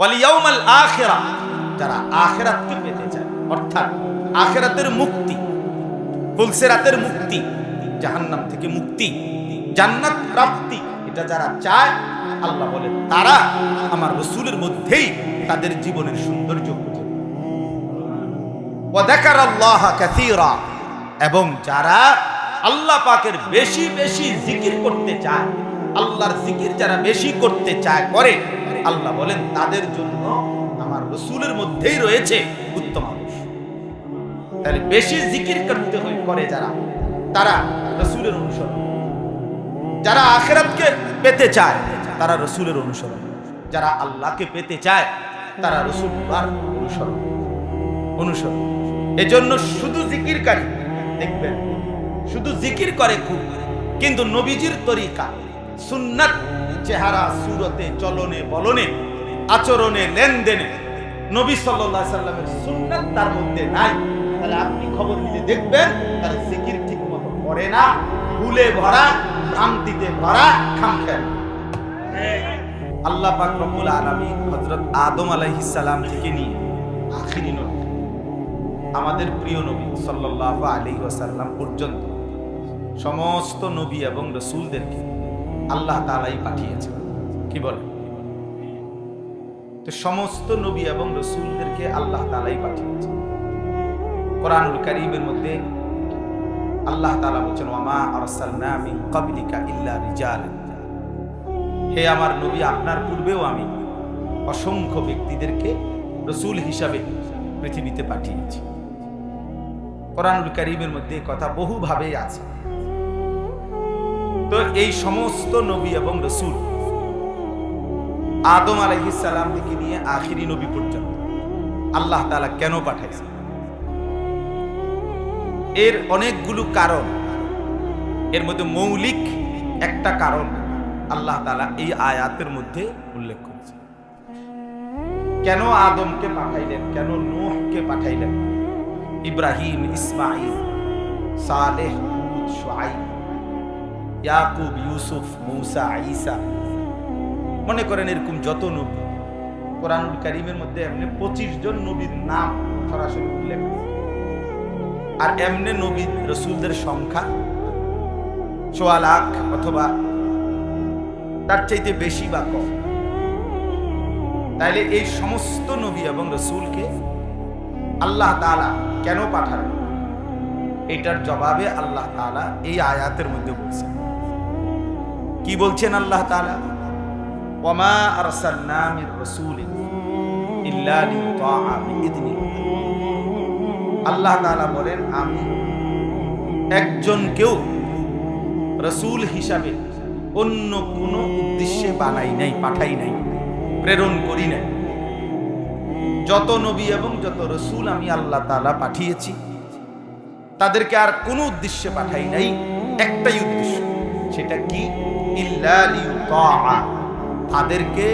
ওয়ালিয়াউমাল আখিরা, যারা আখিরাতকে পেতে চায়, অর্থাৎ আখিরাতের মুক্তি, ফুলসেরাতের মুক্তি, জাহান্নাম থেকে মুক্তি, জান্নাত প্রাপ্তি, এটা যারা চায়, আল্লাহ বলে, তারা আমার রসুলের মধ্যেই তাদের জীবনের সৌন্দর্য খুঁজে ওয়াদাকার আল্লাহ কাসীরা, এবং যারা আল্লাহ পাকের বেশি বেশি জিকির করতে চায় আল্লাহর জিকির যারা বেশি করতে চায়, করে। আল্লাহ বলেন, তাদের জন্য আমার রসুলের মধ্যেই রয়েছে উত্তম মানুষ তাহলে বেশি জিকির করতে হয়, করে যারা, তারা রসুলের অনুসরণ। যারা আখেরাতকে পেতে চায়, তারা রসুলের অনুসরণ। যারা আল্লাহকে পেতে চায়, তারা রসুল্লাহর অনুসরণ। অনুসরণ। এজন্য শুধু জিকিরকারী, দেখবেন, শুধু জিকির করে খুব, কিন্তু নবীজির তরিকা সুন্নাত, চেহারা, সুরতে, চলনে, বলনে, আচরণে, লেনদেনে। নবী আলাইহি সাল্লামের সুন্নাত তার মধ্যে নাই। তাহলে আপনি খবর নিয়ে দেখবেন, তার জিকির ঠিক মতো করে না, ভুলে ভরা, ভ্রান্তিতে ভরা খামখেয়াল আল্লাহ পাক রব্বুল আলামিন হযরত আদম আলাইহিস সালাম থেকে নিয়ে আখিরি নবী, আমাদের প্রিয় নবী সাল্লাল্লাহু আলাইহি ওয়াসাল্লাম পর্যন্ত সমস্ত নবী এবং রসুলদেরকে আল্লাহ তাআলাই পাঠিয়েছেন। কি বলে তো সমস্ত নবী এবং রসুলদেরকে আল্লাহ তালাই পাঠিয়েছেন। কোরআনুল কারীমের মধ্যে আল্লাহ তাআলা বলেছেন ওয়ামা আরসালনা মিন ইল্লা রিজালান। হে আমার নবী, আপনার পূর্বেও আমি অসংখ্য ব্যক্তিদেরকে রসুল হিসাবে পৃথিবীতে পাঠিয়েছি। কোরআনুল করিমের মধ্যে কথা বহুভাবেই আছে। তো এই সমস্ত নবী এবং রসুল আদম সালাম থেকে নিয়ে আখিরি নবী পর্যন্ত আল্লাহ তাআলা কেন পাঠাইছে? এর অনেকগুলো কারণ, এর মধ্যে মৌলিক একটা কারণ আল্লাহ তাআলা এই আয়াতের মধ্যে উল্লেখ করেছে। কেন আদমকে পাঠাইলেন? কেন নোহকে পাঠাইলেন? ইব্রাহিম ইসমাইল সালেহ শুআইব। ইয়াকুব, ইউসুফ, মৌসা, ঈসা। মনে করেন এরকম যত নবী। কোরআনুল কারীমের মধ্যে এমনি পঁচিশ জন নবীর নাম সরাসরি উল্লেখ। আর এমনি নবী রসুলদের সংখ্যা সোয়া লাখ অথবা তার চাইতে বেশি বা কম। তাইলে এই সমস্ত নবী এবং রসুলকে আল্লাহ তাআলা কেন পাঠালেন? এটার জবাবে আল্লাহ তাআলা এই আয়াতের মধ্যে বলছেন। কি বলছেন আল্লাহ তাআলা? আল্লাহ তাআলা বলেন, আমি একজনকেও রসুল হিসাবে অন্য কোনো উদ্দেশ্যে বানাই নাই, পাঠাই নাই, প্রেরণ করি নাই। যত নবী এবং যত রসুল আমি আল্লাহ তালা পাঠিয়েছি, তাদেরকে আর কোনো উদ্দেশ্যে পাঠাই নাই, একটাই উদ্দেশ্য, সেটা কি। তাদেরকে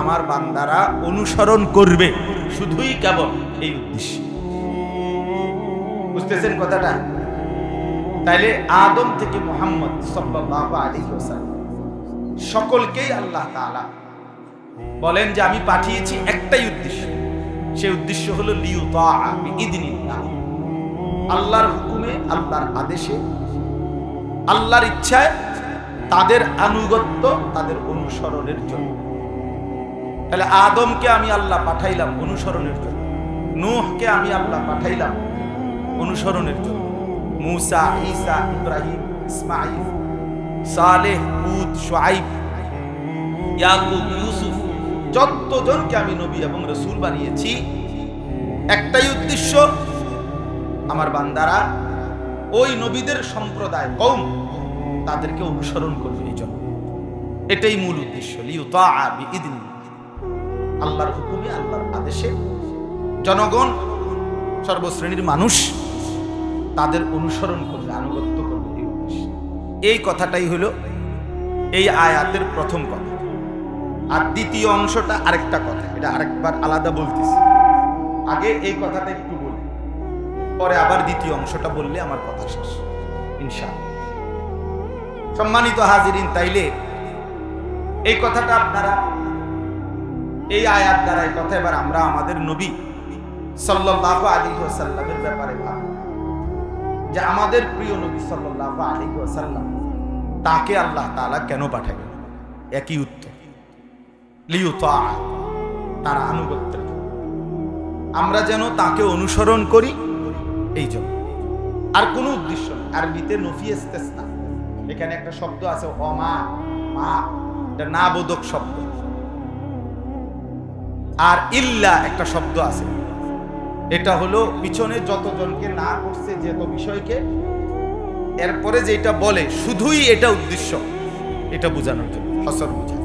আমার বান্দারা অনুসরণ করবে। শুধুই কেবল এই উদ্দেশ্যে। বুঝতেছেন কথাটা? তাইলে আদম থেকে মোহাম্মদ আলাইহি ওয়াসাল্লাম, সকলকেই আল্লাহ বলেন যে আমি পাঠিয়েছি একটাই উদ্দেশ্য। সেই উদ্দেশ্য হলো বিইذনিল্লাহ আল্লাহর হুকুমে, আল্লাহর আদেশে, আল্লাহর ইচ্ছায় তাদের আনুগত্য, তাদের অনুসরণের জন্য। তাহলে আদমকে আমি আল্লাহ পাঠাইলাম অনুসরণের জন্য। নূহকে আমি আল্লাহ পাঠাইলাম অনুসরণের জন্য। মুসা, ঈসা, ইব্রাহিম ইসমাইল সালেহ, হুদ, শুআইব, ইয়াকুব, ইউসুফ, যতজনকে আমি নবী এবং রসুল বানিয়েছি, একটাই উদ্দেশ্য, আমার বান্দারা, ওই নবীদের সম্প্রদায় কম তাদেরকে অনুসরণ করবে এই জন্য। এটাই মূল উদ্দেশ্য। আল্লাহর হুকুমে, আল্লাহর আদেশে জনগণ, সর্বশ্রেণীর মানুষ তাদের অনুসরণ করবে, আনুগত্য করবে এই এই কথাটাই হলো এই আয়াতের প্রথম কথা। আর দ্বিতীয় অংশটা আরেকটা কথা, এটা আরেকবার আলাদা বলতেছি। আগে এই কথাটা একটু বলি, পরে আবার দ্বিতীয় অংশটা বললে আমার কথা শেষ, ইনশাআল্লাহ। সম্মানিত হাজিরিন, তাইলে এই কথাটা আপনারা, এই আয়াত দ্বারা, এই কথা এবার আমরা আমাদের নবী সাল্লাল্লাহু আলাইহি ওয়াসাল্লামের ব্যাপারে ভাব। যে আমাদের প্রিয় নবী সাল্লাল্লাহু আলাইহি ওয়াসাল্লাম, তাকে আল্লাহ তাআলা কেন পাঠাবেন একই উত্তর। লিউতা তার আনুগত্যের। জন্য। আমরা যেন তাকে অনুসরণ করি, এই জন্য। আর কোনো উদ্দেশ্য নেই। আরবিতে নফি ইস্তেসনা। এখানে একটা শব্দ আছে, অমা, মা। এটা না বোধক শব্দ। আর ইল্লা একটা শব্দ আছে। এটা হলো পিছনে যতজনকে না করছে যেত বিষয়কে, এরপরে যেটা বলে, শুধুই এটা উদ্দেশ্য, এটা বোঝানোর জন্য হসর বোঝা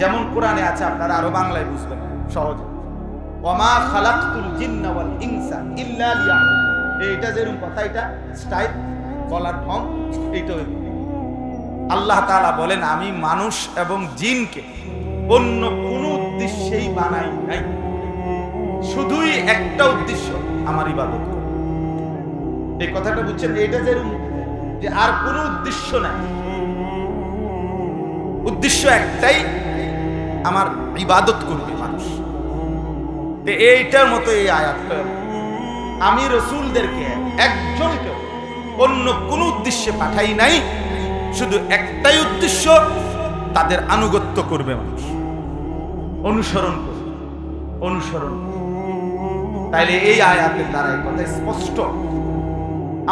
যেমন কোরআনে আছে, আপনারা আরও বাংলায় বুঝবেন, সহজে। ওমা খালাকতুল জিন্না ওয়াল ইনসা ইল্লা এইটা যেরকম কথা, এটা স্টাইল। বলার ঢং এইটা আল্লাহ তাআলা বলেন, আমি মানুষ এবং জিনকে অন্য কোন উদ্দেশ্যেই বানাই নাই। শুধুই একটা উদ্দেশ্য, আমার ইবাদত এই কথাটা বুঝছেন? এটা যেরকম যে আর কোনো উদ্দেশ্য নাই। উদ্দেশ্য একটাই, আমার ইবাদত করবে মানুষ। এইটার মতো এই আয়াতটা আমি রসুলদেরকে একজনকে অন্য কোন উদ্দেশ্যে পাঠাই নাই। শুধু একটাই উদ্দেশ্য, তাদের আনুগত্য করবে মানুষ। অনুসরণ করবে। অনুসরণ তাইলে এই আয়াতের দ্বারা কথা স্পষ্ট।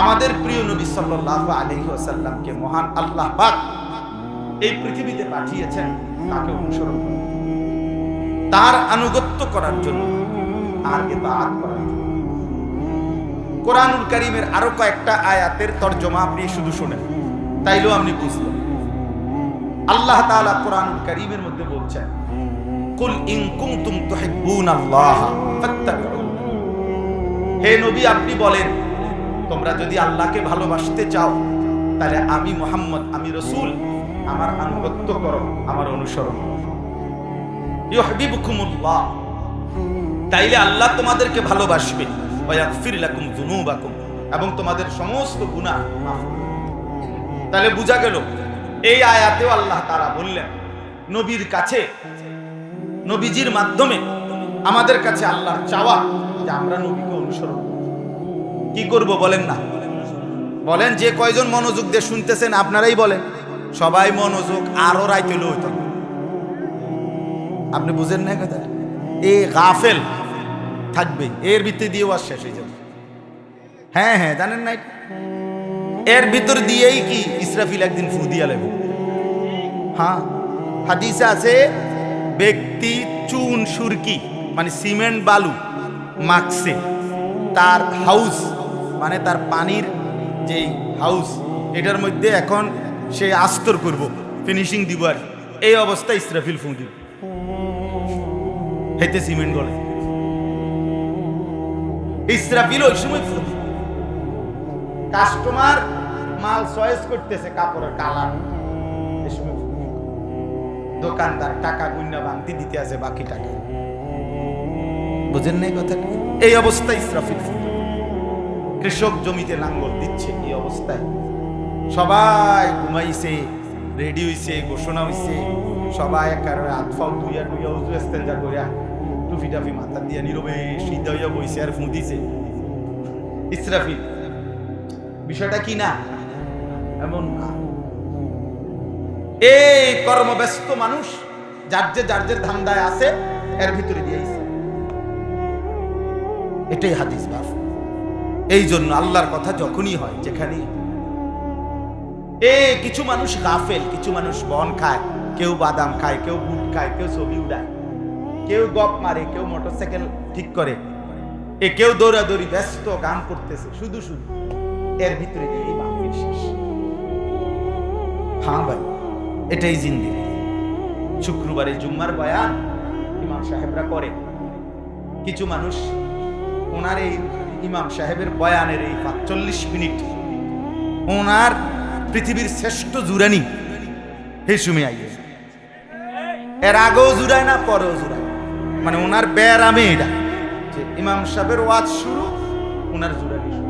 আমাদের প্রিয় নবী সাল্লাল্লাহু আলাইহি ওয়াসাল্লামকে মহান আল্লাহ পাক এই পৃথিবীতে পাঠিয়েছেন, তাকে অনুসরণ করতে তার আনুগত্য করার জন্য আর ইতাআত করার জন্য। কোরআনুল করিমের আরও কয়েকটা আয়াতের তর্জমা আপনি শুধু শুনেন। তাইলেও আপনি বুঝলেন। আল্লাহ তাআলা কোরআনুল করিমের মধ্যে বলছেন, কুল ইন কুনতুম তুহিব্বুনাল্লাহ ফাত্তাবিউন হে নবী, আপনি বলেন, তোমরা যদি আল্লাহকে ভালোবাসতে চাও, তাহলে আমি মোহাম্মদ, আমি রসুল, আমার আনুগত্য করো, আমার অনুসরণ করো। ইউহিব্বুকুমুল্লাহ। তাইলে আল্লাহ তোমাদেরকে ভালোবাসবে এবং তোমাদের সমস্ত করবে। তাহলে বোঝা গেল, এই আয়াতেও আল্লাহ তারা বললেন, নবীর কাছে, নবীজির মাধ্যমে আমাদের কাছে আল্লাহর চাওয়া যে আমরা নবীকে অনুসরণ কি করব বলেন না বলেন যে কয়জন মনোযোগ দিয়ে শুনতেছেন আপনারাই বলেন সবাই মনোযোগ আরও রাইতে হইতো। আপনি বুঝেন না কথা এ গাফেল থাকবে। এর ভিতরে দিয়েও আর শেষ হয়ে যাবে। হ্যাঁ হ্যাঁ জানেন না এর ভিতর দিয়েই কি ইসরাফিল একদিন ফু দিয়া লেবে? হ্যাঁ হাদিসে আছে, ব্যক্তি চুন, সুরকি মানে সিমেন্ট, বালু মাখছে। তার হাউস মানে তার পানির যেই হাউস, এটার মধ্যে এখন সে আস্তর করব ফিনিশিং দিব আর এই অবস্থায় ইসরাফিল ফু দিব। হেতে সিমেন্ট গলে ইসরাফিল ওই সময় কাস্টমার মাল চয়েস করতেছে কাপড়ের কালার। দোকানদার টাকা গুন্না ভাঙতি দিতে আছে বাকি টাকা বুঝেন নাই কথাটা? এই অবস্থায় ইসরাফিল কৃষক জমিতে লাঙ্গল দিচ্ছে এই অবস্থায়। সবাই ঘুমাইছে, রেডি হইছে, ঘোষণা হইছে। সবাই একার আতফাও দুইয়া দুইয়া উজু এস্তেঞ্জা করিয়া নীরবে সিদ্ধা হইয়া বইছে আর বিষয়টা কি না এমন না এই কর্মব্যস্ত মানুষ যার যে যার যে ধান্দায় আছে, এর ভিতরে দিয়েছে এটাই হাদিস বাফ এই জন্য আল্লাহর কথা যখনই হয়, যেখানেই। এ কিছু মানুষ গাফেল, কিছু মানুষ বন খায়, কেউ বাদাম খায়, কেউ বুট খায়, কেউ ছবি উড়ায়। কেউ গপ মারে, কেউ মোটরসাইকেল ঠিক করে। এ কেউ দৌড়াদৌড়ি, ব্যস্ত, গান করতেছে, শুধু শুধু। এর ভিতরে এই মাহফিল শেষ। হ্যাঁ ভাই, এটাই জিন্দিগি। শুক্রবারে জুম্মার বয়ান ইমাম সাহেবরা করে। কিছু মানুষ ওনার এই ইমাম সাহেবের বয়ানের এই পাঁচচল্লিশ মিনিট, ওনার পৃথিবীর শ্রেষ্ঠ জুরানি হেসুমে আইয়ে। এর আগেও জুড়ায় না, পরেও জুড়ায়। মানে ওনার ব্যারামে এটা। যে ইমাম সাহেবের ওয়াজ শুরু ওনার জুড়ানি শুরু।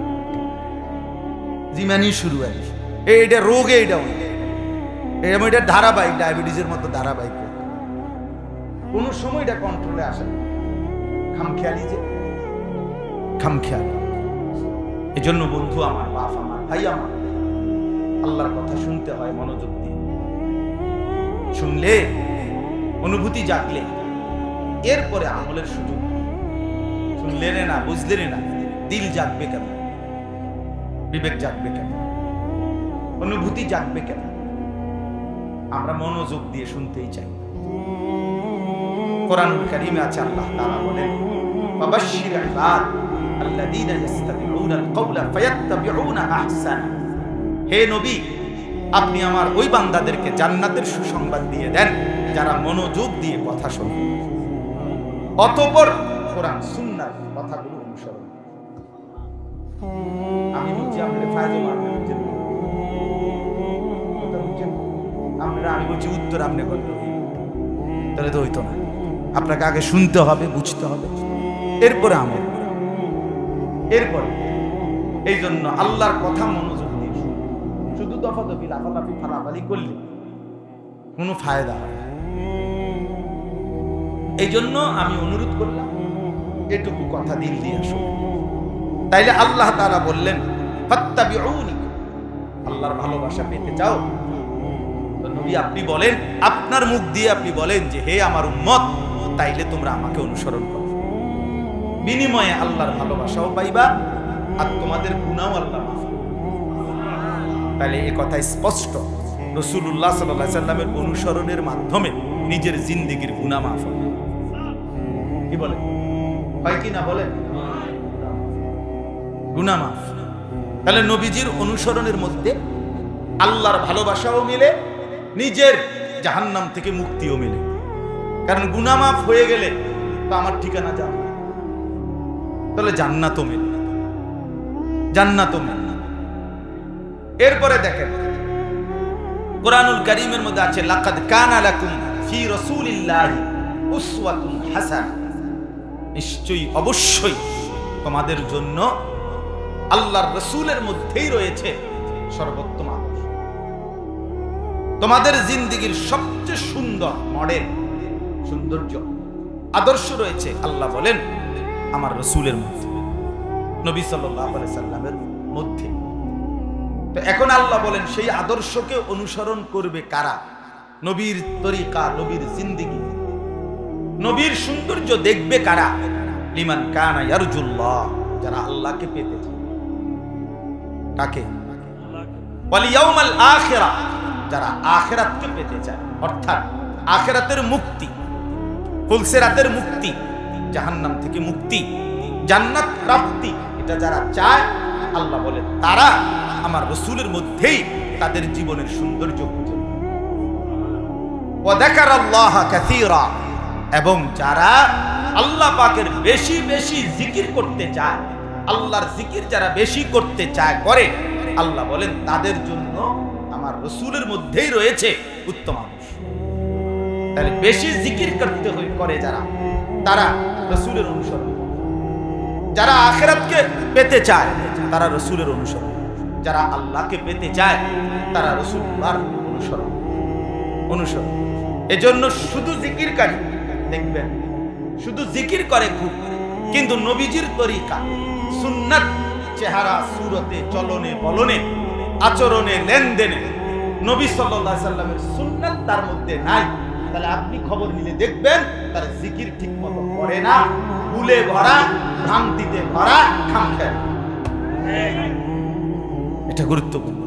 জিমানি শুরু আর কি। এই এটা রোগ এইটা ওনার এরকম এটা ধারাবাহিক, ডায়াবেটিসের মতো ধারাবাহিক কোনো সময় এটা কন্ট্রোলে আসে না। খামখেয়ালি যে। খামখেয়ালি। এজন্য বন্ধু আমার, বাপ আমার, ভাই আমার, আল্লাহর কথা শুনতে হয়, মনোযোগ দিয়ে। শুনলে, অনুভূতি জাগলে। এরপরে আমলের সুযোগ। শুনলেনে না, বুঝলে রে না, দিল জাগবে কেন? বিবেক জাগবে কেন? অনুভূতি জাগবে কেন? আমরা মনোযোগ দিয়ে শুনতেই চাই। কোরআনুল কারীমে আছে আল্লাহ তাআলা বলেন, ফাবাশশির ইবাদ আল্লাযীনা ইস্তামিউনাল কওলা ফায়াত্তাবিউনা আহসানা। হে নবী, আপনি আমার ওই বান্দাদেরকে জান্নাতের সুসংবাদ দিয়ে দেন, যারা মনোযোগ দিয়ে কথা শোনে। অতঃপর কোরআন সুন্নাহর কথাগুলো অনুসরণ। আমি বলছি আপনাদের ফায়দা মারবেন বুঝছেন কথা আমরা আমি বলছি, উত্তর আপনি বলবেন তাহলে তো হইতো না। আপনাকে আগে শুনতে হবে, বুঝতে হবে। এরপরে আমল এরপরে এই জন্য আল্লাহর কথা মনোযোগ দিয়ে। শুধু দফা দফি লাফালাফি, ফালাফালি করলে কোনো ফায়দা হয় না। এই জন্য আমি অনুরোধ করলাম, এটুকু কথা দিল দিয়ে শুনুন তাইলে আল্লাহ তারা বললেন আল্লাহর ভালোবাসা পেতে চাও? আপনি বলেন, আপনার মুখ দিয়ে আপনি বলেন যে, হে আমার উম্মত, তাইলে তোমরা আমাকে অনুসরণ করো। বিনিময়ে আল্লাহর ভালোবাসাও পাইবা, আর তোমাদের গুণাও আল্লাহ। তাহলে এই কথা স্পষ্ট। রসুল্লাহ সাল্লাহ সাল্লামের অনুসরণের মাধ্যমে নিজের জিন্দিগির গুণা মাফ হবে। কি বলে? হয় কি না বলেন গুণা মাফ। তাহলে নবীজির অনুসরণের মধ্যে আল্লাহর ভালোবাসাও মিলে, নিজের জাহান্নাম থেকে মুক্তিও মিলে। কারণ গুনামাফ হয়ে গেলে তো আমার ঠিকানা তাহলে জান্নাতও জান্নাতও এরপরে দেখেন, কোরআনুল করিমের মধ্যে আছে, লাকাদ কানা লাকুম ফি উসওয়াতুন হাসানা। নিশ্চয়ই অবশ্যই তোমাদের জন্য আল্লাহর রসুলের মধ্যেই রয়েছে সর্বোত্তম আদর্শ। তোমাদের জিন্দিগির সবচেয়ে সুন্দর মডেল, সৌন্দর্য, আদর্শ রয়েছে আল্লাহ বলেন আমার রসুলের মধ্যে, নবী সাল্লাহ সাল্লামের মধ্যে। তো এখন আল্লাহ বলেন, সেই আদর্শকে অনুসরণ করবে কারা? নবীর তরিকা, নবীর জিন্দিগি। নবীর সৌন্দর্য দেখবে কারা? লিমান কানা ইয়ারজুল্লাহ, যারা আল্লাহকে পেতে কাকে? ওয়ালিয়াউমাল আখিরা, যারা আখিরাতকে পেতে চায়। অর্থাৎ আখিরাতের মুক্তি, ফুলসেরাতের মুক্তি, জাহান্নাম থেকে মুক্তি, জান্নাত প্রাপ্তি, এটা যারা চায়, আল্লাহ বলে, তারা আমার রসুলের মধ্যেই তাদের জীবনের সৌন্দর্য খুঁজে পায়। ওয়াদাকার আল্লাহ কাসীরা এবং যারা আল্লাহ পাকের বেশি বেশি জিকির করতে চায়, আল্লাহর জিকির যারা বেশি করতে চায়, করে, আল্লাহ বলেন, তাদের জন্য আমার রসুলের মধ্যেই রয়েছে উত্তম আদর্শ। তাহলে বেশি জিকির করতে হই, করে যারা, তারা রসুলের অনুসরণ যারা আখেরাতকে পেতে চায়, তারা রসুলের অনুসরণ যারা আল্লাহকে পেতে চায়, তারা রসুল্লাহর অনুসরণ অনুসরণ এজন্য শুধু জিকিরকারী দেখবেন, শুধু জিকির করে খুব, কিন্তু নবীজির তরিকা, সুন্নাত, চেহারা, সুরতে, চলনে, বলনে, আচরণে, লেনদেনে, নবী সাল্লামের সুন্নাত তার মধ্যে নাই। তাহলে আপনি খবর নিলে দেখবেন, তার জিকির ঠিক মতো করে না, ভুলে ভরা ভ্রান্তিতে ভরা খামখেয়ালি এটা গুরুত্বপূর্ণ।